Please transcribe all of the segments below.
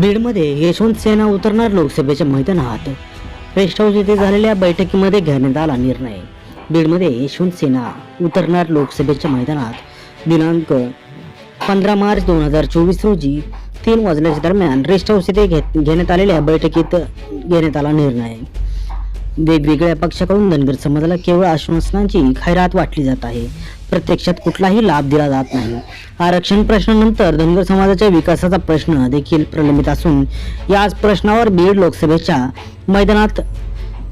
बीडमध्ये यशवंत सेना उतरणार लोकसभेच्या मैदानात. रेस्ट हाऊस येथे झालेल्या बैठकीमध्ये घेण्यात आला निर्णय. बीडमध्ये यशवंत सेना उतरणार लोकसभेच्या मैदानात. दिनांक पंधरा मार्च दोन हजार चोवीस रोजी तीन वाजल्याच्या दरम्यान रेस्ट हाऊस येथे घेत घेण्यात आलेल्या बैठकीत घेण्यात आला निर्णय. वेगवेगळ्या पक्षाकडून धनगर समाजाला केवळ आश्वासनांची खैरात वाटली जात आहे. प्रत्यक्षात कुठलाही लाभ दिला जात नाही. आरक्षण प्रश्नानंतर धनगर समाजाच्या विकासाचा प्रश्न देखील प्रलंबित असून याच प्रश्नावर बीड लोकसभेच्या मैदानात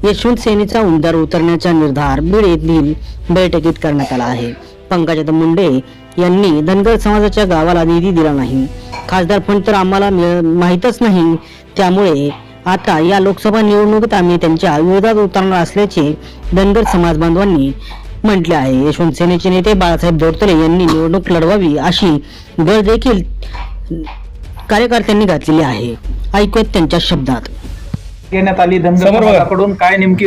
यशवंत सेनेचा उमेदवार उतरण्याचा निर्धार बीड येथील बैठकीत करण्यात आला आहे. पंकजात मुंडे यांनी धनगर समाजाच्या गावाला निधी दिला नाही. खासदार फंड तर आम्हाला माहीतच नाही. त्यामुळे आता या लोकसभा निवडणुकीत आम्ही त्यांच्या विरोधात उतरणार असल्याचे धनगर समाज बांधवांनी म्हटले आहे. यशवंत सेनेचे नेते बाळासाहेब बोरतले यांनी निवडणूक लढवावी अशी गळ देखील कार्यकर्त्यांनी घातलेली आहे. ऐकूयात त्यांच्या शब्दात. घेण्यात आली धनगर काय नेमकी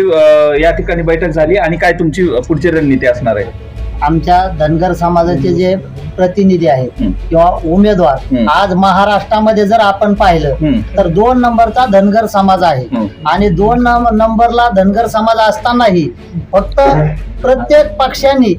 या ठिकाणी बैठक झाली आणि काय तुमची पुढची रणनीती असणार आहे? आमच्या धनगर समाजाचे जे प्रतिनिधी आहेत. किंवा उमेदवार. आज महाराष्ट्रामध्ये जर आपण पाहिलं. तर दोन नंबरचा धनगर समाज आहे. आणि दोन नंब- नंबरला धनगर समाज असतानाही फक्त प्रत्येक पक्षांनी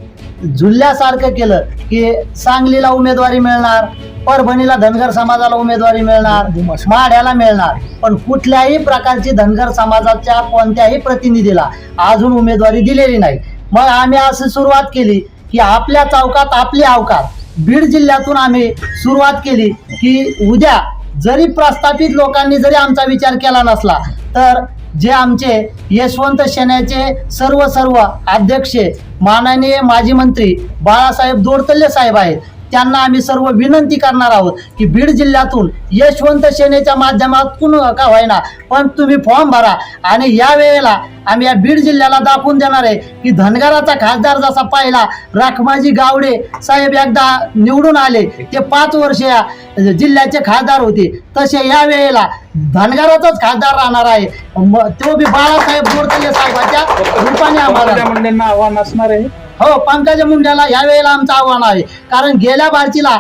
झुलल्यासारखं केलं की सांगलीला उमेदवारी मिळणार परभणीला धनगर समाजाला उमेदवारी मिळणार माढ्याला मिळणार पण कुठल्याही प्रकारची धनगर समाजाच्या कोणत्याही प्रतिनिधीला अजून उमेदवारी दिलेली नाही मग आम्ही असं सुरुवात केली की आपल्या चौकात आपली अवकात. बीड जिल्ह्यातून आम्ही सुरुवात केली की उद्या जरी प्रस्थापित लोकांनी जरी आमचा विचार केला नसला तर जे आमचे यशवंत सेनेचे सर्व सर्व अध्यक्ष माननीय माजी मंत्री बाळासाहेब दोडतल्ले साहेब आहेत त्यांना आम्ही सर्व विनंती करणार आहोत की बीड जिल्ह्यातून यशवंत सेनेच्या माध्यमातून का होईना पण तुम्ही फॉर्म भरा. आणि या वेळेला आम्ही या बीड जिल्ह्याला दाखवून देणार आहे की धनगराचा खासदार जसा पाहिला राखमाजी गावडे साहेब एकदा निवडून आले ते पाच वर्ष या जिल्ह्याचे खासदार होते. तसे या वेळेला धनगराचाच खासदार राहणार आहे. तो बी बाळासाहेब गोडतले साहेबाच्या रूपाने आम्हाला आव्हान असणार आहे. हो पंकजा मुंडेला या वेळेला आमचं आव्हान आहे. कारण गेल्या बारचीला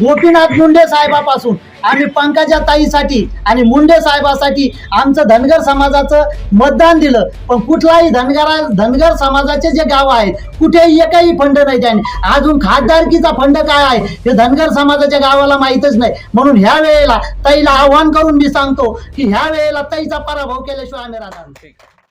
गोपीनाथ मुंडे साहेबापासून आम्ही पंकजा ताईसाठी आणि मुंडे साहेबासाठी आमचं धनगर समाजाचं मतदान दिलं. पण कुठलाही धनगरा धनगर समाजाचे जे गाव आहेत कुठेही एकही फंड नाही त्याने. अजून खासदारकीचा फंड काय आहे हे धनगर समाजाच्या गावाला माहीतच नाही. म्हणून ह्या वेळेला ताईला आव्हान करून मी सांगतो की ह्या वेळेला ताईचा पराभव केल्याशिवाय आम्ही राहणार